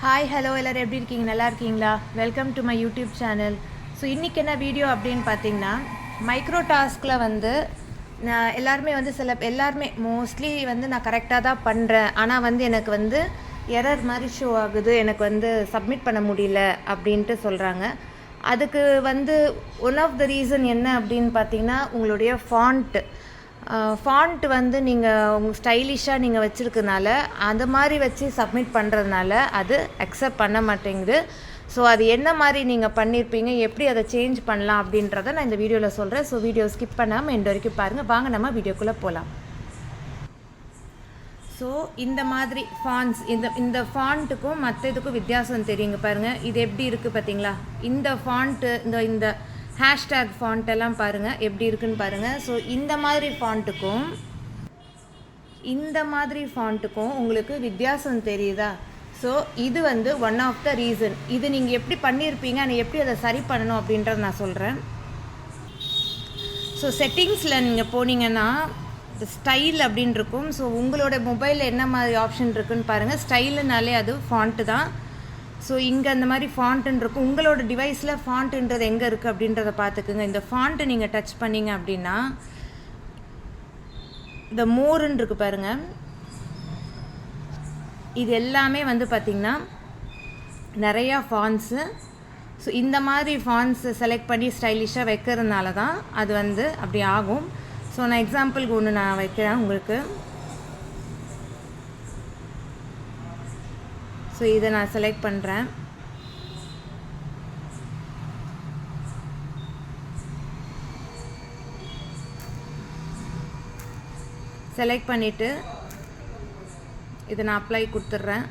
Hi hello எல்லோரும் எப்படி இருக்கீங்க? நல்லா இருக்கீங்களா? Welcome to my YouTube channel so இன்றைக்கி என்ன வீடியோ அப்படின்னு பார்த்தீங்கன்னா மைக்ரோ டாஸ்கில் வந்து நான் எல்லாருமே வந்து சில எல்லாருமே மோஸ்ட்லி வந்து நான் கரெக்டாக தான் பண்ணுறேன் ஆனால் வந்து எனக்கு வந்து எரர் மாதிரி ஷோ ஆகுது. எனக்கு வந்து சப்மிட் பண்ண முடியல அப்படின்ட்டு சொல்கிறாங்க அதுக்கு வந்து ஒன் ஆஃப் த ரீசன் என்ன அப்படின்னு பார்த்தீங்கன்னா உங்களுடைய ஃபாண்ட்டு ஃபாண்ட் வந்து நீங்கள் உங்கள் ஸ்டைலிஷாக நீங்கள் வச்சுருக்கனால அந்த மாதிரி வச்சு சப்மிட் பண்ணுறதுனால அது அக்செப்ட் பண்ண மாட்டேங்குது. ஸோ அது என்ன மாதிரி நீங்கள் பண்ணியிருப்பீங்க எப்படி அதை சேஞ்ச் பண்ணலாம் அப்படின்றத நான் இந்த வீடியோவில் சொல்கிறேன் ஸோ வீடியோ ஸ்கிப் பண்ணாமல் எண்ட் வரைக்கும் பாருங்கள் வாங்க நம்ம வீடியோக்குள்ளே போகலாம் ஸோ இந்த மாதிரி ஃபாண்ட்ஸ் இந்த இந்த ஃபாண்ட்டுக்கும் மற்ற இதுக்கும் வித்தியாசம் தெரியுங்க பாருங்கள் இது எப்படி இருக்குது பார்த்தீங்களா இந்த ஃபாண்ட்டு இந்த இந்த ஹேஷ்டேக் ஃபாண்ட் எல்லாம் பாருங்கள் எப்படி இருக்குன்னு பாருங்கள் ஸோ இந்த மாதிரி ஃபாண்ட்டுக்கும் இந்த மாதிரி ஃபாண்ட்டுக்கும் உங்களுக்கு வித்தியாசம் தெரியுதா? ஸோ இது வந்து ஒன் ஆஃப் த ரீசன் இது நீங்கள் எப்படி பண்ணியிருப்பீங்க ஆனால் எப்படி அதை சரி பண்ணணும் அப்படின்றத நான் சொல்கிறேன் ஸோ செட்டிங்ஸில் நீங்கள் போனீங்கன்னா ஸ்டைல் அப்படின்னு இருக்கும். ஸோ உங்களோட மொபைலில் என்ன மாதிரி ஆப்ஷன் இருக்குன்னு பாருங்கள் ஸ்டைலுனாலே அது ஃபாண்ட்டு தான். ஸோ இங்கே அந்த மாதிரி ஃபாண்ட்டுன்னு இருக்கும் உங்களோட டிவைஸில் ஃபாண்ட்டுன்றது எங்கே இருக்குது அப்படின்றத பார்த்துக்குங்க இந்த ஃபாண்ட்டை நீங்கள் டச் பண்ணீங்க அப்படின்னா இந்த மோருன்னு இருக்கு பாருங்கள் இது எல்லாமே வந்து பார்த்திங்கன்னா நிறையா ஃபான்ஸு ஸோ இந்த மாதிரி ஃபான்ஸ் செலக்ட் பண்ணி ஸ்டைலிஷாக வைக்கிறதுனால தான் அது வந்து அப்படி ஆகும். ஸோ நான் எக்ஸாம்பிளுக்கு ஒன்று நான் வைக்கிறேன் உங்களுக்கு. ஸோ இதை நான் செலக்ட் பண்ணுறேன் செலக்ட் பண்ணிவிட்டு இதை நான் அப்ளை கொடுத்துட்றேன்.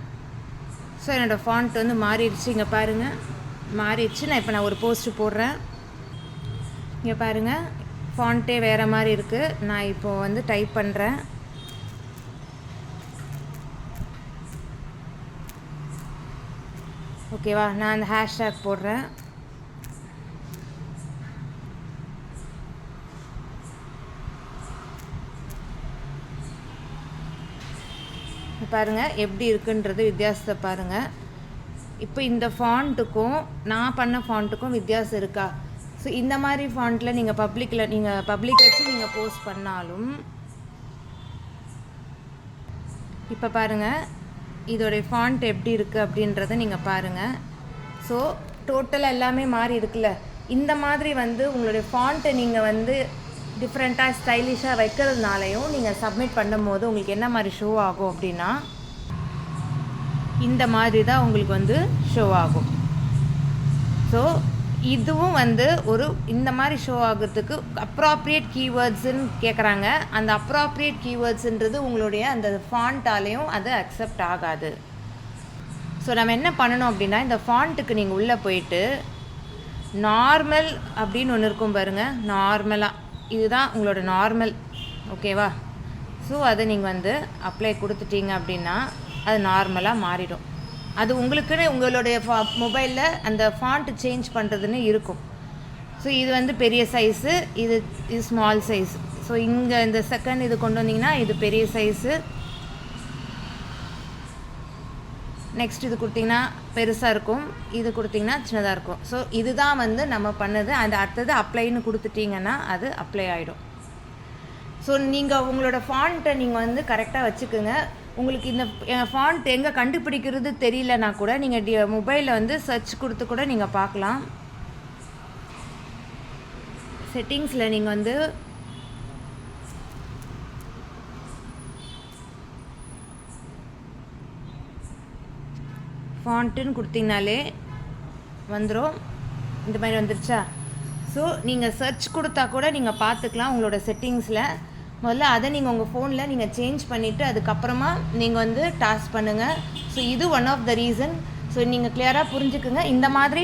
ஸோ என்னோடய ஃபாண்ட் வந்து மாறிடுச்சு. இங்கே பாருங்கள் மாறிடுச்சு. நான் இப்போ நான் ஒரு போஸ்ட்டு போடுறேன். இங்கே பாருங்கள் ஃபாண்ட்டே வேறு மாதிரி இருக்குது நான் இப்போது வந்து டைப் பண்ணுறேன் ஓகேவா நான் அந்த ஹேஷ்டேக் போடுறேன். பாருங்கள் எப்படி இருக்குன்றது வித்தியாசத்தை பாருங்கள் இப்போ இந்த ஃபாண்ட்டுக்கும் நான் பண்ண ஃபாண்ட்டுக்கும் வித்தியாசம் இருக்கா? ஸோ இந்த மாதிரி ஃபாண்ட்டில் நீங்கள் பப்ளிக்கில் நீங்கள் பப்ளிக் வச்சு நீங்கள் போஸ்ட் பண்ணாலும் இப்போ பாருங்கள் இதோடைய ஃபாண்ட் எப்படி இருக்குது அப்படின்றத நீங்கள் பாருங்கள் ஸோ டோட்டலாக எல்லாமே மாறி இருக்குல்ல. இந்த மாதிரி வந்து உங்களுடைய ஃபாண்ட்டை நீங்கள் வந்து டிஃப்ரெண்ட்டாக ஸ்டைலிஷாக வைக்கிறதுனாலையும் நீங்கள் சப்மிட் பண்ணும்போது உங்களுக்கு என்ன மாதிரி ஷோ ஆகும் அப்படின்னா இந்த மாதிரி தான் உங்களுக்கு வந்து ஷோ ஆகும். ஸோ இதுவும் வந்து ஒரு இந்த மாதிரி ஷோ ஆகிறதுக்கு அப்ராப்ரியேட் கீவேர்ட்ஸுன்னு கேட்குறாங்க அந்த அப்ராப்ரியேட் கீவேர்ட்ஸுன்றது உங்களுடைய அந்த ஃபாண்ட்டாலேயும் அது அக்செப்ட் ஆகாது. ஸோ நம்ம என்ன பண்ணணும் அப்படின்னா இந்த ஃபாண்ட்டுக்கு நீங்கள் உள்ளே போயிட்டு நார்மல் அப்படின்னு ஒன்று இருக்கும் பாருங்கள் நார்மலாக இதுதான் உங்களோட நார்மல் ஓகேவா ஸோ அதை நீங்கள் வந்து அப்ளை கொடுத்துட்டீங்க அப்படின்னா அது நார்மலாக மாறிடும். அது உங்களுக்குன்னு உங்களுடைய ஃபா மொபைலில் அந்த ஃபாண்ட் சேஞ்ச் பண்ணுறதுன்னு இருக்கும். ஸோ இது வந்து பெரிய சைஸு இது இது ஸ்மால் சைஸ் ஸோ இங்கே இந்த செகண்ட் இது கொண்டு வந்தீங்கன்னா இது பெரிய சைஸு நெக்ஸ்ட் இது கொடுத்திங்கன்னா பெருசாக இருக்கும். இது கொடுத்திங்கன்னா சின்னதாக இருக்கும். ஸோ இதுதான் வந்து நம்ம பண்ணது. அந்த அடுத்தது அப்ளைன்னு கொடுத்துட்டிங்கன்னா அது அப்ளை ஆகிடும் ஸோ நீங்கள் உங்களோட ஃபாண்ட்டை நீங்கள் வந்து கரெக்டாக வச்சுக்கோங்க. உங்களுக்கு இந்த ஃபாண்ட் எங்கே கண்டுபிடிக்கிறது தெரியலனா கூட நீங்கள் மொபைலில் வந்து சர்ச் கொடுத்து கூட நீங்கள் பார்க்கலாம் செட்டிங்ஸில் நீங்கள் வந்து ஃபாண்ட்டுன்னு கொடுத்தீங்கனாலே வந்துடும் இந்த மாதிரி வந்துருச்சா? ஸோ நீங்கள் சர்ச் கொடுத்தா கூட நீங்கள் பார்த்துக்கலாம் உங்களோட செட்டிங்ஸில் முதல்ல அதை நீங்கள் உங்கள் ஃபோனில் நீங்கள் சேஞ்ச் பண்ணிவிட்டு அதுக்கப்புறமா நீங்கள் வந்து டாஸ்க் பண்ணுங்கள் ஸோ இது one of the reason so நீங்கள் கிளியராக புரிஞ்சுக்குங்க. இந்த மாதிரி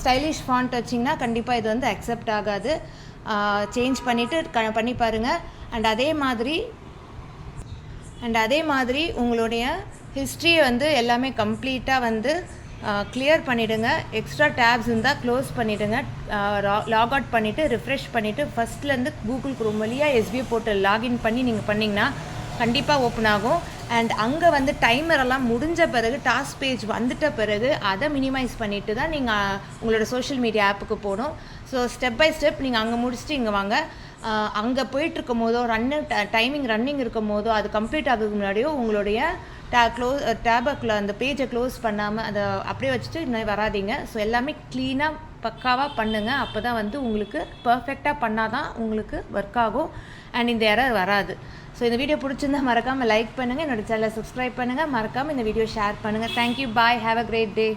ஸ்டைலிஷ் ஃபாண்ட் வச்சிங்கன்னா கண்டிப்பாக இது வந்து அக்செப்ட் ஆகாது. சேஞ்ச் பண்ணிவிட்டு க பண்ணி பாருங்கள் அண்ட் அதே மாதிரி அண்ட் அதே மாதிரி உங்களுடைய ஹிஸ்ட்ரியை வந்து எல்லாமே கம்ப்ளீட்டாக வந்து கிளியர் பண்ணிவிடுங்க எக்ஸ்ட்ரா டேப்ஸ் இருந்தால் க்ளோஸ் பண்ணிவிடுங்க லாக் அவுட் பண்ணிவிட்டு ரிஃப்ரெஷ் பண்ணிவிட்டு ஃபஸ்ட்லேருந்து கூகுள் குரோம் வழியாக எஸ்பிஐ போர்ட்டல் லாகின் பண்ணி நீங்கள் பண்ணிங்கன்னா கண்டிப்பாக ஓப்பன் ஆகும். அண்ட் அங்கே வந்து டைமர் எல்லாம் முடிஞ்ச பிறகு டாஸ்க் பேஜ் வந்துட்ட பிறகு அதை மினிமைஸ் பண்ணிவிட்டு தான் நீங்கள் உங்களோட சோஷியல் மீடியா ஆப்புக்கு போகணும். ஸோ ஸ்டெப் பை ஸ்டெப் நீங்கள் அங்கே முடிச்சுட்டு இங்கே வாங்க. அங்கே போயிட்டுருக்கும் போதோ ரன்னு டைமிங் ரன்னிங் இருக்கும் போதோ அது கம்ப்ளீட் ஆகிறதுக்கு முன்னாடியோ உங்களுடைய டே க்ளோஸ் டேபக்கில் அந்த பேஜை க்ளோஸ் பண்ணாமல் அதை அப்படியே வச்சுட்டு இன்னும் வராதீங்க. ஸோ எல்லாமே க்ளீனாக பக்காவாக பண்ணுங்கள் அப்போ தான் வந்து உங்களுக்கு பர்ஃபெக்டாக பண்ணால் தான் உங்களுக்கு ஒர்க் ஆகும். அண்ட் இந்த எரர் வராது. ஸோ இந்த வீடியோ பிடிச்சிருந்தா மறக்காமல் லைக் பண்ணுங்கள் என்னோட சேனலை சப்ஸ்கிரைப் பண்ணுங்கள் மறக்காமல் இந்த வீடியோ ஷேர் பண்ணுங்கள் thank you bye have a great day